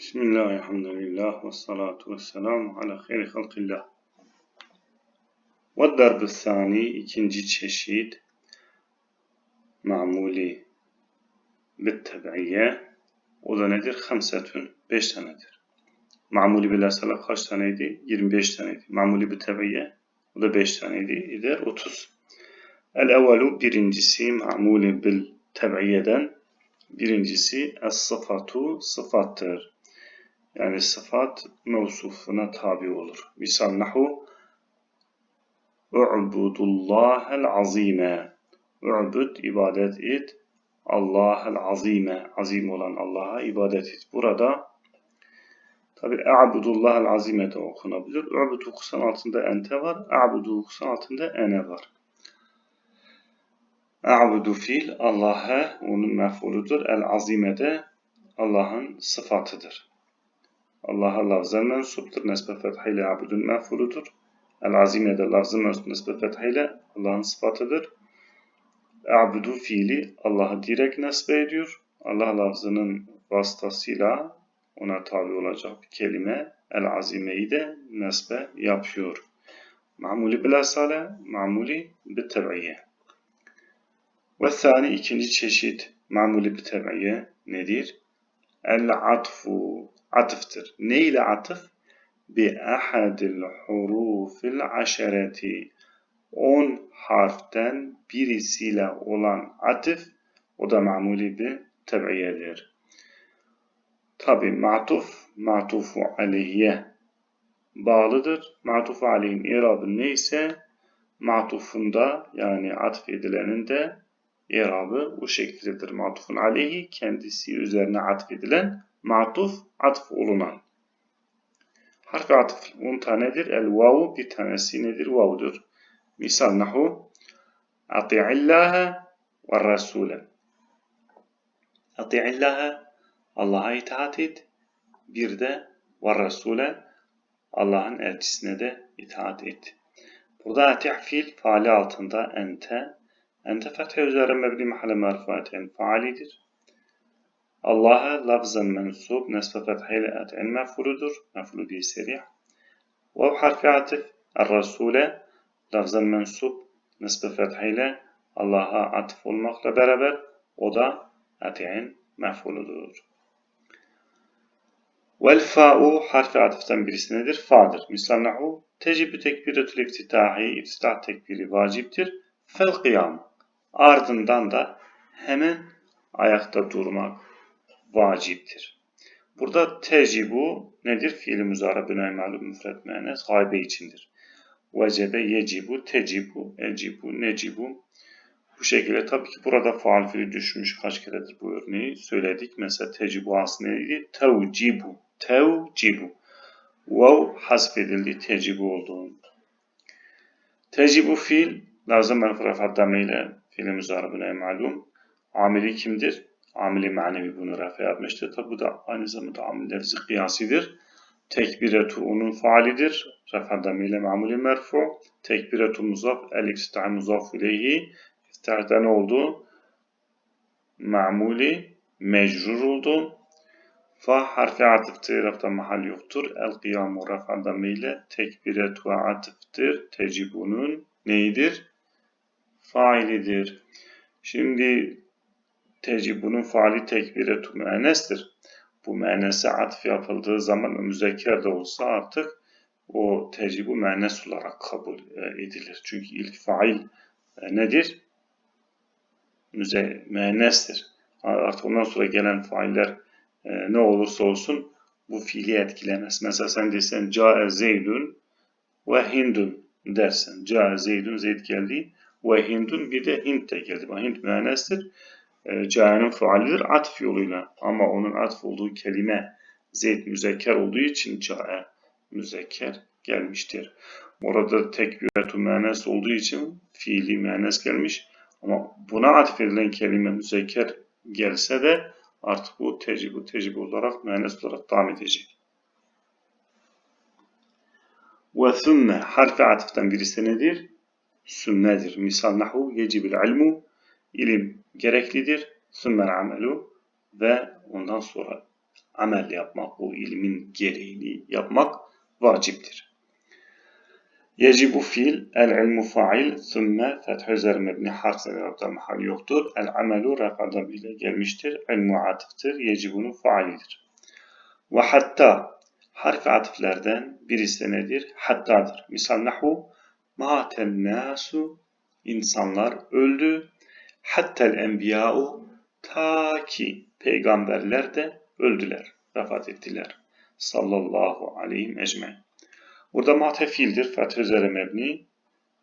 Bismillah, elhamdülillah, ve salatu ve selamu ala hayri halkillah. Ve darb sani ikinci çeşit mamuli bittebiye o da nedir? Hamsetün, beş tanedir. Mamuli bilhasala kaç taneydi? 25 taneydi. Mamuli bittebiye o da beş taneydi. Eder 30. El evvelu birincisi mamuli bil teb'iyeden birincisi es-sıfatu sıfattır. Yani sıfat mevsufuna tabi olur. Misal nahu U'budullahel azime. U'bud ibadet et. Allah'el azime. Azim olan Allah'a ibadet et. Burada tabi A'budullahel azime de okunabilir. U'bud okusan altında ente var. A'budu okusan altında ene var. A'budu fiil Allah'a onun mef'uludur. El azime de Allah'ın sıfatıdır. Allah'a lafzen mensuptur. Nesbe fethayla abudun mef'uludur. El azime de lafzı mensup nesbe fethayla Allah'ın sıfatıdır. Abudu fiili Allah'ı direkt nesbe ediyor. Allah lafzının vasıtasıyla ona tabi olacak bir kelime el azimeyi de nesbe yapıyor. Ma'muli bilasale, ma'muli biteb'iyye. Ve thani ikinci çeşit ma'muli biteb'iyye nedir? El atfu, atıftır. Ne ile atıf? Bi ahadil hurufil aşereti. 10 harften birisiyle olan atıf o da mamuli bir tebiyedir. Tabi matuf, matufu aleyhiye bağlıdır. Matufu aleyhin irabı neyse matufunda yani atf edilenin de irabı bu şekildedir. Matufun aleyhi kendisi üzerine atfedilen matuf atf olunan. Harfi atf 10 tanedir. El vavu bir tanesi nedir? Vav'dur. Misal nahu Ati'illaha ve Rasule. Ati'illaha Allah'a itaat et. Bir de ve Rasule Allah'ın elçisine de itaat et. Burada ati' fiil faali altında ente. Ente fethe üzere mebni mahalle marfuaten faalidir. Allah'a lafzen mensup nesbe fethiyle et'in mef'uludur. Mef'ulu bir serih. Ve harfi atif Er-Rasule lafzen mensup nesbe fethiyle Allah'a atıf olmakla beraber o da ati'in mef'uludur. Vel fa'u harfi atıftan birisi nedir? Fa'dır. Misal nahu tecibü tekbiretül iftitahi iftitah tekbiri vaciptir. Fel kıyam. Ardından da hemen ayakta durmak vaciptir. Burada tecibu nedir? Fiil-i muzara bünay malum müfret müennes gaybe içindir. Vecebe, yecibu, tecibu, ecibu, necibu. Bu şekilde tabii ki burada faal fiili düşmüş kaç keredir bu örneği söyledik. Mesela tecibu aslında neydi? Tevcibu, tevcibu. Vav hasfedildi tecibu olduğunu. Tecibu fiil lazım menfur ile bünay malum. Amili kimdir? amili manevi bunu rafa yapmıştır. Tabi bu da aynı zamanda amil lefzi kıyasidir. Tekbiretu onun faalidir. Rafa damile mamuli merfu. Tekbiretu muzaf. El iftitah muzaf ileyhi. İftitahda ne oldu? Mamuli mecrur oldu. Fa harfi atıftır. Rafta mahal yoktur. El kıyamu rafa damile tekbiretu atıftır. Tecibunun neyidir? Failidir. Şimdi tecibunun faali tekbiretu müennestir. Bu müennese atf yapıldığı zaman müzekker de olsa artık o tecibu müennes olarak kabul e, edilir. Çünkü ilk fail e, nedir? Müze, müennestir. Artık ondan sonra gelen failler e, ne olursa olsun bu fiili etkilemez. Mesela sen desen Ca'e Zeydun ve Hindun dersen. Ca'e Zeydun Zeyd geldi ve Hindun bir de Hint de geldi. Hint müennestir e, Ca'nın faalidir atf yoluyla. Ama onun atf olduğu kelime Zeyd müzekker olduğu için Ca'e müzekker gelmiştir. Orada tekbiretü müennes olduğu için fiili müennes gelmiş. Ama buna atfedilen kelime müzekker gelse de artık bu tecibu tecibu olarak müennes olarak devam edecek. Ve sümme harfi atıftan birisi nedir? Sümmedir. Misal nahu yecibil ilmu ilim gereklidir. Sümmel amelu ve ondan sonra amel yapmak, bu ilmin gereğini yapmak vaciptir. Yecibu fiil, el ilmu fail, thumme fethü üzeri mebni harf sebebde mahal yoktur. El amelu rafada bile gelmiştir. İlmu atıftır. Yecibunun failidir. Ve hatta harfi atıflerden birisi nedir? Hattadır. Misal nahu maten nasu insanlar öldü. Hattel enbiya'u ta ki peygamberler de öldüler, vefat ettiler. Sallallahu aleyhi ecmaîn. Burada matef fiildir. Fetih üzere mebni.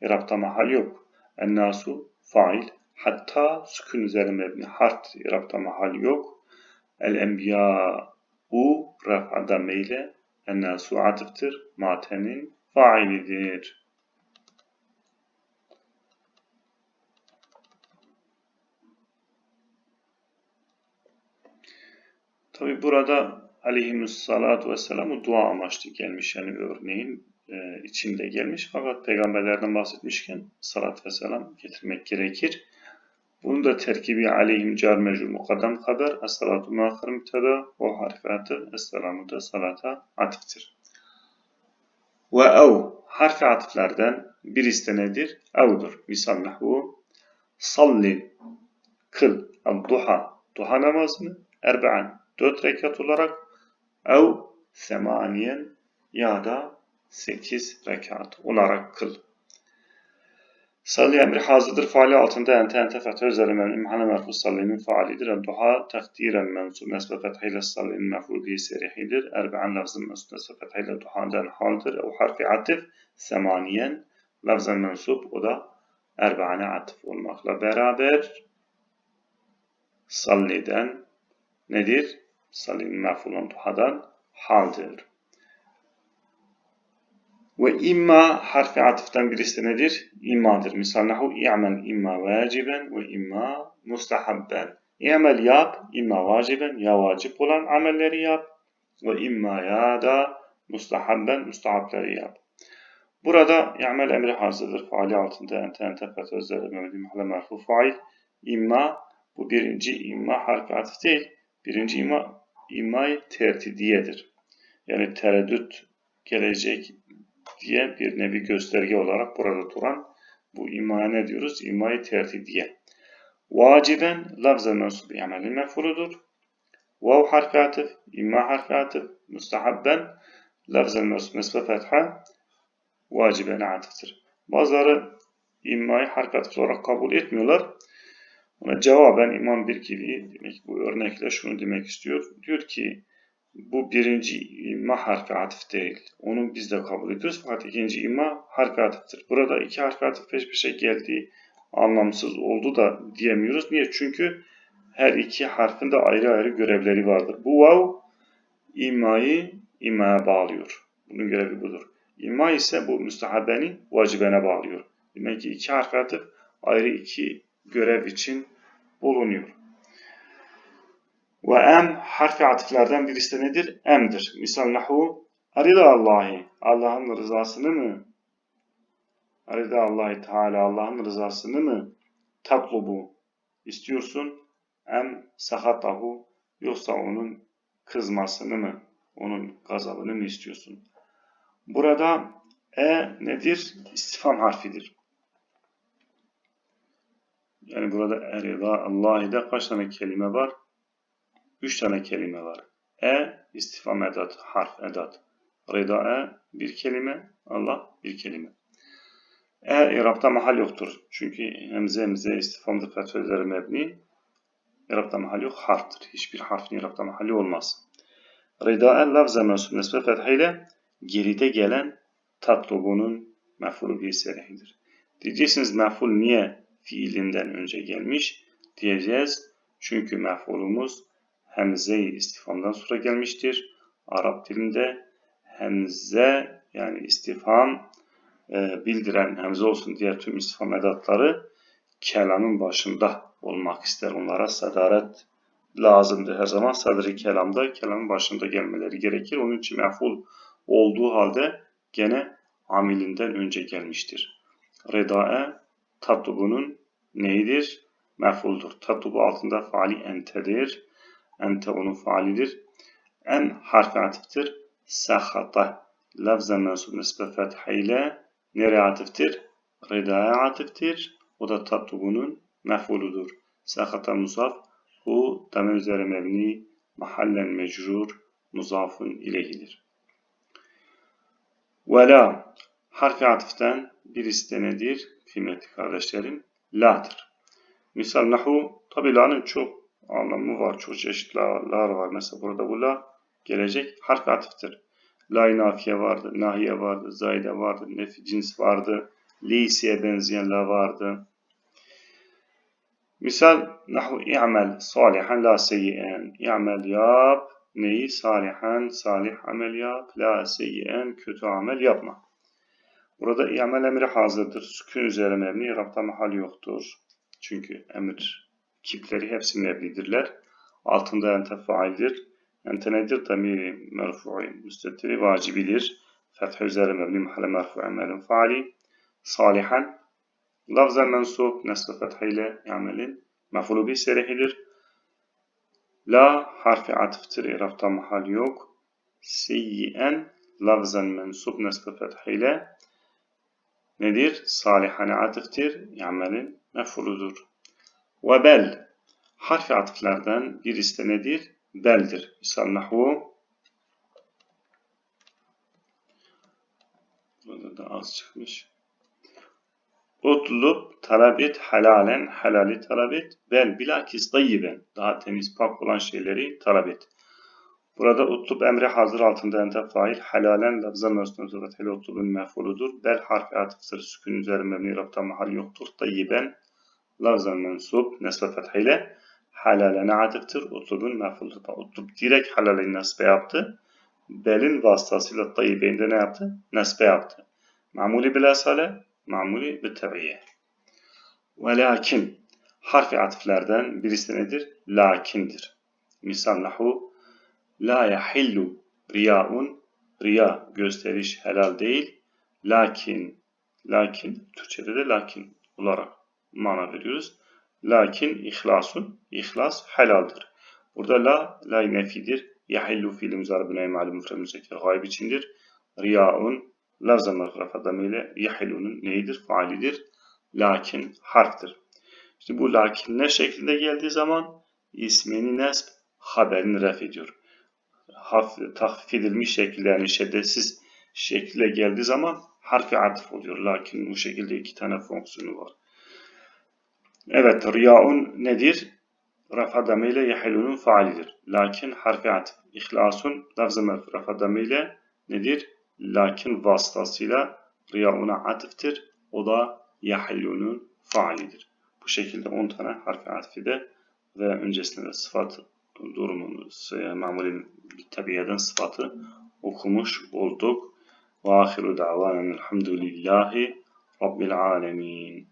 İrabta mahal yok. Ennasu fail. Hatta sükun üzere mebni. Hart İrabta mahal yok. El enbiya u raf'ada meyle. Ennasu atıftır. Matenin failidir. Tabi burada aleyhimussalatu vesselam dua amaçlı gelmiş. Yani örneğin e, içinde gelmiş. Fakat peygamberlerden bahsetmişken salat ve selam getirmek gerekir. Bunun da terkibi aleyhim car mecrur mukaddem haber. Es-salatu muakhir mübteda. O harfatı es-selamu da salata atıftır. Ve ev harfi atıflardan birisi de nedir? Ev'dur. Misal nahvu salli kıl el-duha duha namazını erbe'an dört rekat olarak ev semaniyen ya da sekiz rekat olarak kıl. Salli emri hazırdır. Faali altında ente ente fethe üzeri memnun imhane merfu sallinin faalidir. Duha takdiren mensub nesbe fethiyle sallinin mefrudiyi serihidir. Erbe'an lafzın mensub nesbe fethiyle duhadan haldir. O harfi atif semaniyen lafzın mensub o da erbe'ane atif olmakla beraber salliden nedir? Salinin mef'ulun duhadan haldir. Ve imma harfi atıftan birisi nedir? İmmadır. Misal nahu i'mel imma vaciben ve imma mustahabben. İ'mel yap, imma vaciben, ya vacip olan amelleri yap. Ve imma ya da mustahabben, mustahableri yap. Burada i'mel emri hazırdır. Faali altında ente ente fetözleri mevdi mahalle merfu fail. İmma bu birinci imma harfi atıf değil. Birinci imma imay tertidiyedir. Yani tereddüt gelecek diye bir nevi gösterge olarak burada duran bu imaya ne diyoruz? İmayı tertidiye. Vaciben lafza mensup amelin mef'uludur. Vav harfi atıf, imma harfi atıf, mustahabben lafza mensup nesbe fetha vaciben atıftır. Bazıları immayı harfi atıf olarak kabul etmiyorlar. Ona cevaben İmam Birkili demek bu örnekle şunu demek istiyor. Diyor ki bu birinci imma harfi atıf değil. Onu biz de kabul ediyoruz fakat ikinci imma harfi atıftır. Burada iki harfi atıf peş peşe geldiği anlamsız oldu da diyemiyoruz. Niye? Çünkü her iki harfin de ayrı ayrı görevleri vardır. Bu vav immayı immaya bağlıyor. Bunun görevi budur. İmma ise bu müstahabeni vacibene bağlıyor. Demek ki iki harfi atıf ayrı iki görev için bulunuyor. Ve em harfi atıflardan birisi de nedir? Em'dir. Misal nahu arida Allahi. Allah'ın rızasını mı? Arida Allahi Teala Allah'ın rızasını mı? Tatlubu. istiyorsun? Em sahatahu. Yoksa onun kızmasını mı? Onun gazabını mı istiyorsun? Burada e nedir? İstifam harfidir. Yani burada erida Allah'ide kaç tane kelime var? Üç tane kelime var. E istifam edat, harf edat. Rida e bir kelime, Allah bir kelime. E İrab'da mahal yoktur. Çünkü hemze hemze istifamda fethüleri mebni. İrab'da mahal yok, harftır. Hiçbir harfin İrab'da mahali olmaz. Rida e lafza mensup nesbe fethiyle geride gelen tatlubunun mef'ulu bir serihidir. Diyeceksiniz mef'ul niye fiilinden önce gelmiş diyeceğiz. Çünkü mef'ulumuz hemze-i istifamdan sonra gelmiştir. Arap dilinde hemze yani istifam e, bildiren hemze olsun diğer tüm istifam edatları kelamın başında olmak ister. Onlara sadaret lazımdır. Her zaman sadri kelamda kelamın başında gelmeleri gerekir. Onun için mef'ul olduğu halde gene amilinden önce gelmiştir. Redae tatubunun neyidir? Mef'uldur. Tatubu altında faali entedir. Ente onun faalidir. En harfi atıftır. Sahata. Lafzen mensup nisbe fetha ile nereye atıftır? Ridaya atıftır. O da tatlugunun mef'uludur. Sahata musaf. Bu damir üzeri mebni. Mahallen mecrur. Muzafun ileyhidir. Ve la. Harfi atıftan birisi de nedir? Kıymetli kardeşlerim. La'dır. Misal nahu. Tabi la'nın çok anlamı var. Çok çeşitli la'lar var. Mesela burada bu la gelecek harf atıftır. La nafiye vardı, nahiye vardı, zayide vardı, nefi cins vardı, lisiye benzeyen la vardı. Misal nahu i'mel salihan la seyyi'en. İ'mel yap, neyi salihan, salih amel yap, la seyyi'en, kötü amel yapma. Burada i'mel emri hazırdır. Sükun üzere mebni, rapta mahal yoktur. Çünkü emir kipleri hepsi mebnidirler. Altında ente faildir. Ente nedir? Damiri merfu'i müstetiri vacibidir. Fethü üzere mebni mahalle merfu emelin faali. Salihan. Lafzen mensup nesbe fethiyle amelin mefulu bir serihidir. La harfi atıftır. İrafta mahal yok. Seyyiyen lafzen mensup nesbe fethiyle nedir? Salihane atıftır. Amelin mefuludur. Ve bel harfi atıflardan birisi de nedir? Beldir. Misal nahu Burada da az çıkmış. Utlub talep et halalen halali talep et. Bel bilakis dayyiben daha temiz pak olan şeyleri talep et. Burada utlub emri hazır altında ente fail halalen lafza mesnun zavateli utlubun mefuludur. Bel harfi atıftır sükun üzeri mebni rapta mahal yoktur. Dayyiben lafza mensup nesbe fethiyle halalene atıftır. Utlubun mefuludur. Utlub direkt halaleyi nesbe yaptı. Belin vasıtasıyla tayyibeyinde ne yaptı? Nesbe yaptı. Mamuli bil asale, mamuli bil tebiye. Ve lakin harfi atıflardan birisi nedir? Lakindir. Misal nahu La yahillu riyaun Riya gösteriş helal değil. Lakin lakin Türkçede de lakin olarak mana veriyoruz. Lakin ihlasun ihlas helaldir. Burada la la nefidir. Yahillu fiil muzari bünay ma'lum müfred müzekker gayb içindir. Riyaun lafza mağraf adamıyla yahilunun neyidir? Faalidir. Lakin harftir. İşte bu lakin ne şeklinde geldiği zaman ismini nesb haberini ref ediyor. Hafif, tahfif edilmiş şekilde yani şiddetsiz geldiği zaman harfi atıf oluyor. Lakin bu şekilde iki tane fonksiyonu var. Evet, riyaun nedir? Rafa damıyla yahilunun faalidir. Lakin harfi atıf. İhlasun lafz-ı merfu rafa nedir? Lakin vasıtasıyla riyauna atıftır. O da yahilunun faalidir. Bu şekilde 10 tane harfi atıfide ve öncesinde de sıfat durumunu, mamulin tabiyeden sıfatı okumuş olduk. Ve ahiru da'vanen elhamdülillahi Rabbil alemin.